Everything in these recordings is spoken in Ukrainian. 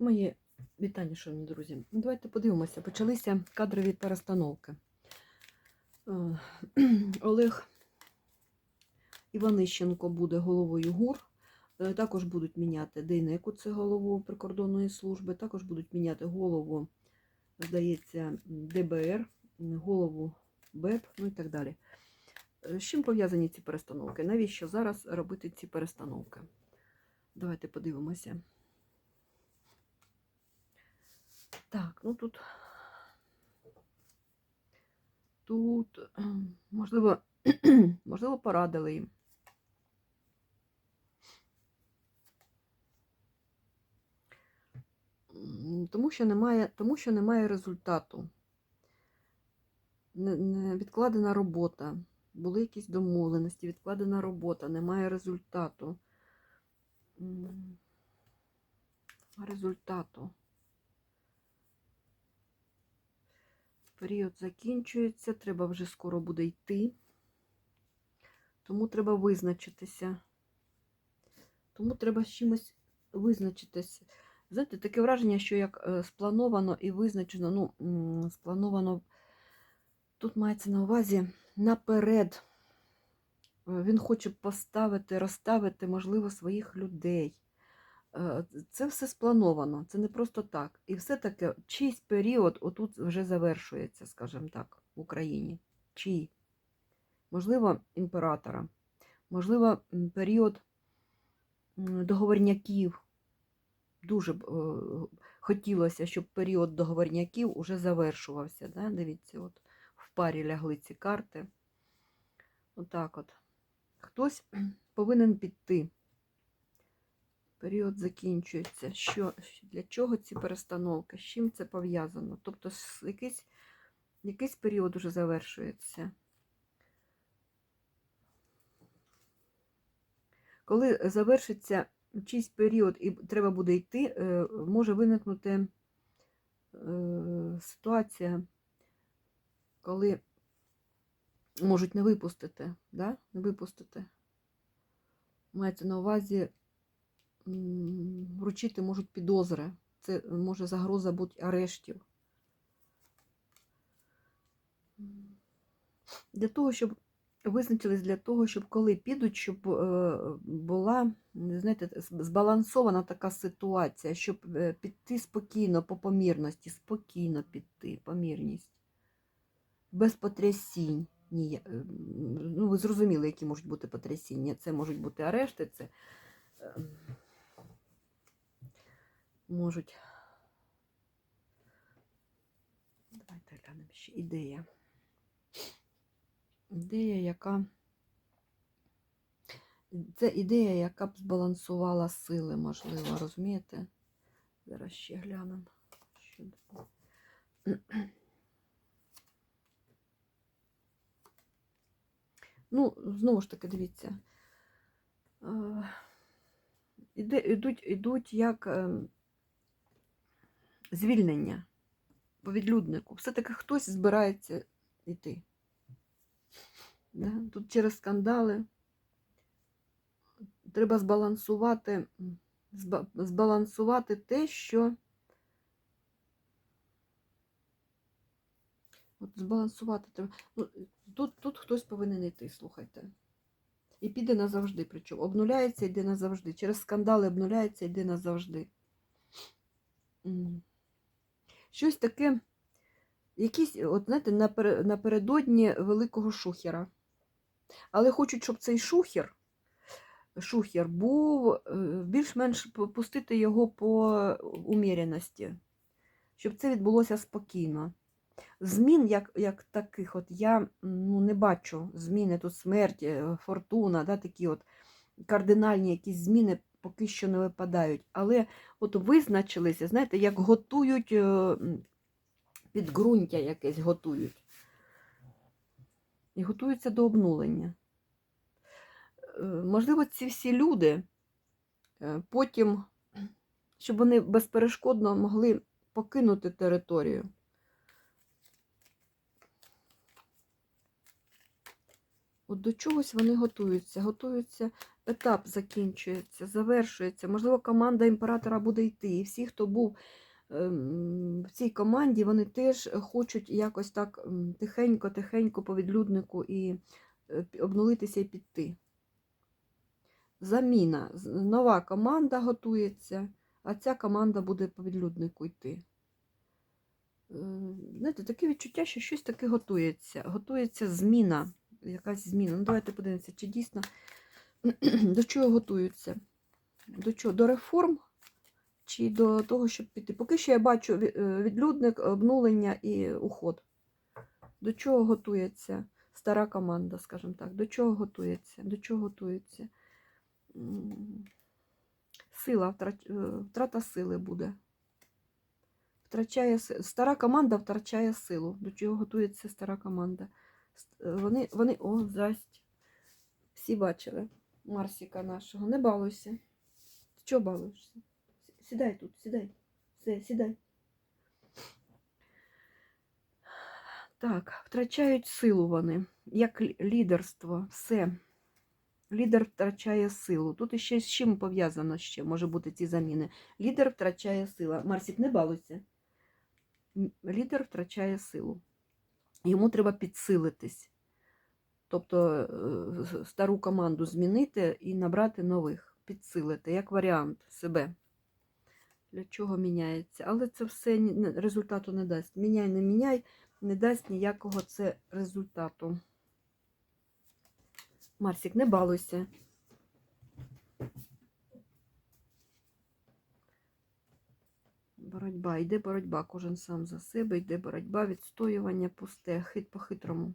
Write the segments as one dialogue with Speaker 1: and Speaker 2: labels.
Speaker 1: Мої вітання, шановні друзі. Ну, Давайте подивимося. Почалися кадрові перестановки. Е, Олег Іванищенко буде головою ГУР. Е, Також будуть міняти Дейнеку, це голову прикордонної служби. Також будуть міняти голову, здається, ДБР, голову БЕП, ну і так далі. Е, З чим пов'язані ці перестановки? Навіщо зараз робити ці перестановки? Давайте подивимося. Так, ну тут. Тут, ем, можливо, можливо, порадили їм. Тому що немає, тому що немає результату. Відкладена робота. Були якісь домовленості, відкладена робота, немає результату. Результату. Період закінчується, треба вже скоро буде йти. Тому треба визначитися. Тому треба з чимось визначитися. Знаєте, таке враження, що як е, сплановано і визначено, ну, сплановано, тут мається на увазі наперед. Е, Він хоче поставити, розставити, можливо, своїх людей. Е, Це все сплановано, це не просто так. І все таки чийсь період отут вже завершується, скажімо так, в Україні. Чий? Можливо, імператора, можливо, період договорняків. Дуже б е, хотілося, щоб період договорняків уже завершувався. Да? Дивіться, от в парі лягли ці карти. Отак от. Хтось повинен піти. Період закінчується. Що, для чого ці перестановки? З чим це пов'язано? Тобто якийсь, якийсь період вже завершується. Коли завершиться чийсь період і треба буде йти, е, може виникнути е, ситуація, коли можуть не випустити, да? не випустити. Мається на увазі вручити можуть підозри. Це може загроза бути арештів. Для того, щоб визначились для того, щоб коли підуть, щоб е, була знаєте, збалансована така ситуація, щоб е, піти спокійно по помірності, спокійно піти, помірність, без потрясінь. Ні, е, ну, ви зрозуміли, які можуть бути потрясіння. Це можуть бути арешти, це е, можуть. Давайте глянемо ще ідея. Ідея, яка. Це ідея, яка б збалансувала сили, можливо, розумієте? Зараз ще глянемо. Що. Ну, знову ж таки, дивіться. Е, Іде, ідуть, ідуть як е, звільнення по відлюднику. Все-таки хтось збирається йти. Да? Тут через скандали треба збалансувати, збалансувати те, що От збалансувати треба. Ну, тут, тут хтось повинен йти, слухайте. І піде назавжди. Причому обнуляється, йде назавжди. Через скандали обнуляється, йде назавжди. Щось таке, якісь, от знаєте, напередодні великого шухера. Але хочуть, щоб цей шухер, шухер був е, більш-менш пустити його по уміряності, щоб це відбулося спокійно. Змін як, як таких, от я ну, не бачу зміни тут смерть, е, фортуна, да, такі от кардинальні якісь зміни поки що не випадають. Але от визначилися, знаєте, як готують е, підґрунтя якесь готують. І готуються до обнулення. Е, Можливо, ці всі люди е, потім, щоб вони безперешкодно могли покинути територію. От до чогось вони готуються. Готуються, етап закінчується, завершується. Можливо, команда імператора буде йти. І всі, хто був ем, в цій команді, вони теж хочуть якось так тихенько-тихенько по відлюднику і е, обнулитися і піти. Заміна. Нова команда готується, а ця команда буде по відлюднику йти. Е, Знаєте, таке відчуття, що щось таке готується. Готується зміна, якась зміна. Ну, давайте подивимося, чи дійсно до чого готуються? До чого? До реформ чи до того, щоб піти? Поки що я бачу е, відлюдник, обнулення і уход. До чого готується стара команда, скажімо так? До чого готується? До чого готується? Сила, е, втрата сили буде. Втрачає стара команда втрачає силу. До чого готується стара команда? Вони, вони, о, здрасте. Всі бачили Марсіка нашого. Не балуйся. Ти чого балуєшся? Сідай тут, сідай. Все, сідай. Так, втрачають силу вони, як лідерство, все. Лідер втрачає силу. Тут іще з чим пов'язано ще може бути ці заміни. Лідер втрачає силу. Марсік, не балуйся. Лідер втрачає силу. Йому треба підсилитись. Тобто е, стару команду змінити і набрати нових, підсилити, як варіант себе. Для чого міняється? Але це все результату не дасть. Міняй, не міняй, не дасть ніякого це результату. Марсік, не балуйся. Боротьба, йде боротьба, кожен сам за себе, йде боротьба, відстоювання пусте, хит по-хитрому.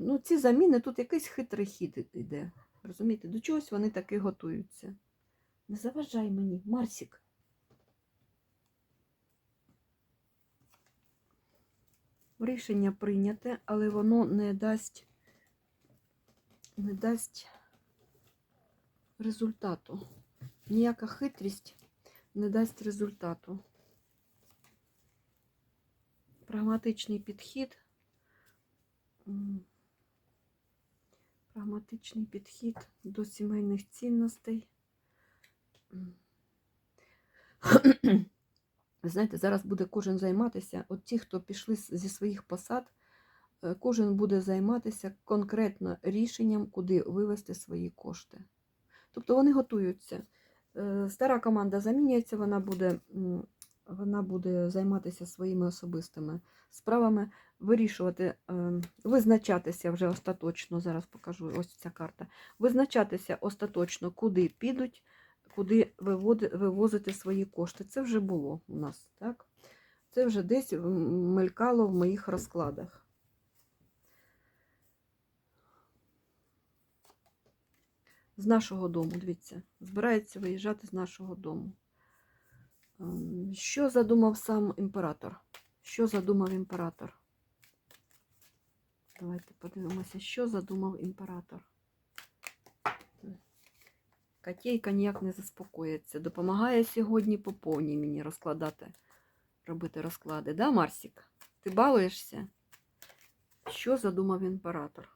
Speaker 1: Ну, ці заміни, тут якийсь хитрий хід йде. Розумієте, до чогось вони таки готуються. Не заважай мені, Марсік. Рішення прийняте, але воно не дасть, не дасть результату. Ніяка хитрість не дасть результату. Прагматичний підхід. Прагматичний підхід до сімейних цінностей. Ви знаєте, зараз буде кожен займатися, от ті, хто пішли зі своїх посад, е, кожен буде займатися конкретно рішенням, куди вивести свої кошти. Тобто вони готуються. Е, Стара команда замінюється, вона буде, вона буде займатися своїми особистими справами, вирішувати, е, визначатися вже остаточно. Зараз покажу ось ця карта. Визначатися остаточно, куди підуть, куди вивозити свої кошти. Це вже було у нас, так? Це вже десь мелькало в моїх розкладах. З нашого дому, дивіться, збирається виїжджати з нашого дому. Ем, Що задумав сам імператор? Що задумав імператор? Давайте подивимося, що задумав імператор. Котейка ніяк не заспокоїться. Допомагає сьогодні по повній мені розкладати, робити розклади. Да, Марсік? Ти балуєшся? Що задумав імператор?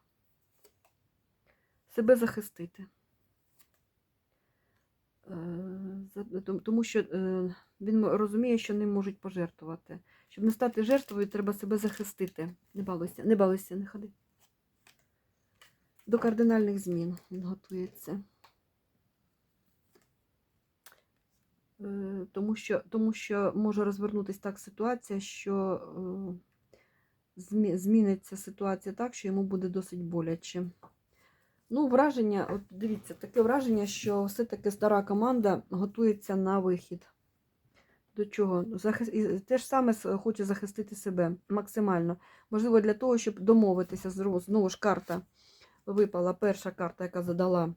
Speaker 1: Себе захистити. Е, Тому що е, він розуміє, що ним можуть пожертвувати. Щоб не стати жертвою, треба себе захистити. Не балуйся, не балуйся, не ходи. До кардинальних змін він готується. Е, Тому що, тому що може розвернутися так ситуація, що зміниться ситуація так, що йому буде досить боляче. Ну, враження, от дивіться, таке враження, що все-таки стара команда готується на вихід. До чого? Захис... і Те ж саме хоче захистити себе максимально. Можливо, для того, щоб домовитися знову, знову ж карта випала, перша карта, яка задала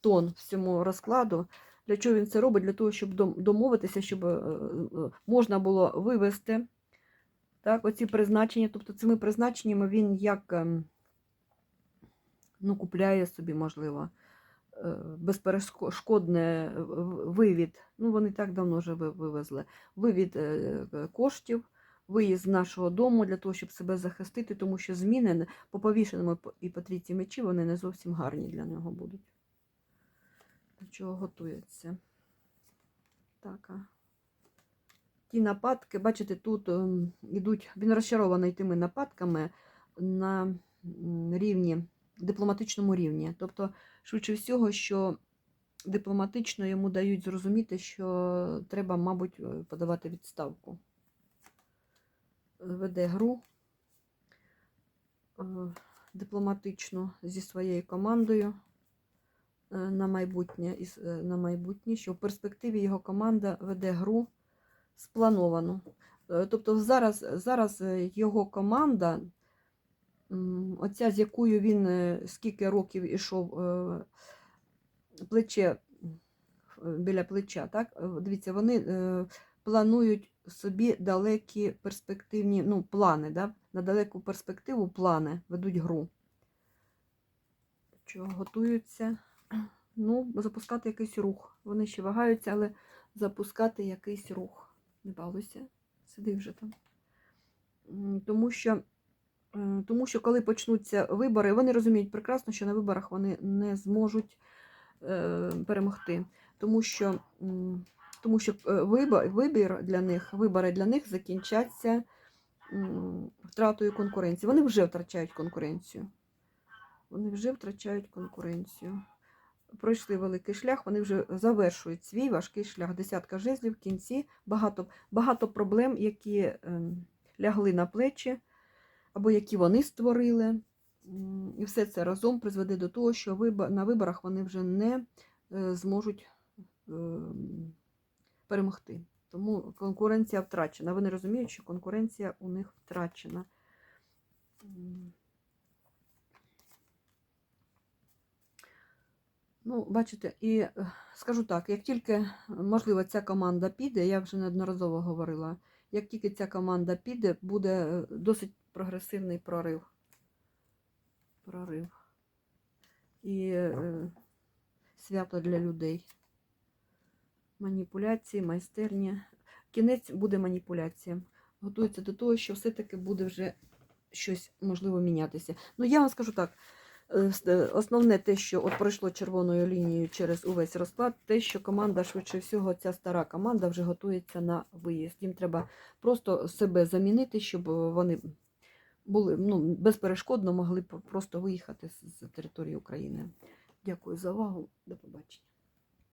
Speaker 1: тон всьому розкладу. Для чого він це робить? Для того, щоб домовитися, щоб е, е, можна було вивести так, оці призначення. Тобто цими призначеннями він як ем, ну, купляє собі, можливо, е, безперешкодне вивід. Ну, вони так давно вже вивезли. Вивід е, е, коштів, виїзд з нашого дому для того, щоб себе захистити, тому що зміни по повішеному і по- трійці мечі вони не зовсім гарні для нього будуть. До чого готується. Так. Ті нападки, бачите, тут ем, ідуть, він розчарований тими нападками на рівні, дипломатичному рівні. Тобто, швидше всього, що дипломатично йому дають зрозуміти, що треба, мабуть, е, подавати відставку. Веде гру е, дипломатичну зі своєю командою е, на майбутнє, на майбутнє, що в перспективі його команда веде гру сплановану. Тобто зараз, зараз його команда, оця, з якою він е, скільки років ішов е, плече е, біля плеча, так? Дивіться, вони планують собі далекі перспективні ну, плани, да? на далеку перспективу плани ведуть гру. Що готуються? Ну, запускати якийсь рух. Вони ще вагаються, але запускати якийсь рух. Не балуйся, сиди вже там. Тому що, тому що коли почнуться вибори, вони розуміють прекрасно, що на виборах вони не зможуть е, перемогти. Тому що, тому що е, вибір для них, вибори для них закінчаться втратою конкуренції. Вони вже втрачають конкуренцію. Вони вже втрачають конкуренцію. Пройшли великий шлях, вони вже завершують свій важкий шлях. Десятка жезлів в кінці, багато, багато проблем, які ем, лягли на плечі, або які вони створили. І все це разом призведе до того, що на виборах вони вже не е, зможуть ем, перемогти. Тому конкуренція втрачена. Вони розуміють, що конкуренція у них втрачена. Ну, бачите, і е, скажу так, як тільки, можливо, ця команда піде, я вже неодноразово говорила, як тільки ця команда піде, буде е, досить прогресивний прорив. Прорив. І е, свято для людей. Маніпуляції, майстерні. Кінець буде маніпуляціям. Готується до того, що все-таки буде вже щось можливо мінятися. Ну, я вам скажу так. Е, е, Основне те, що от пройшло червоною лінією через увесь розклад, те, що команда, швидше всього, ця стара команда вже готується на виїзд. Їм треба просто себе замінити, щоб вони були ну, безперешкодно могли просто виїхати з території України. Дякую за увагу. До побачення.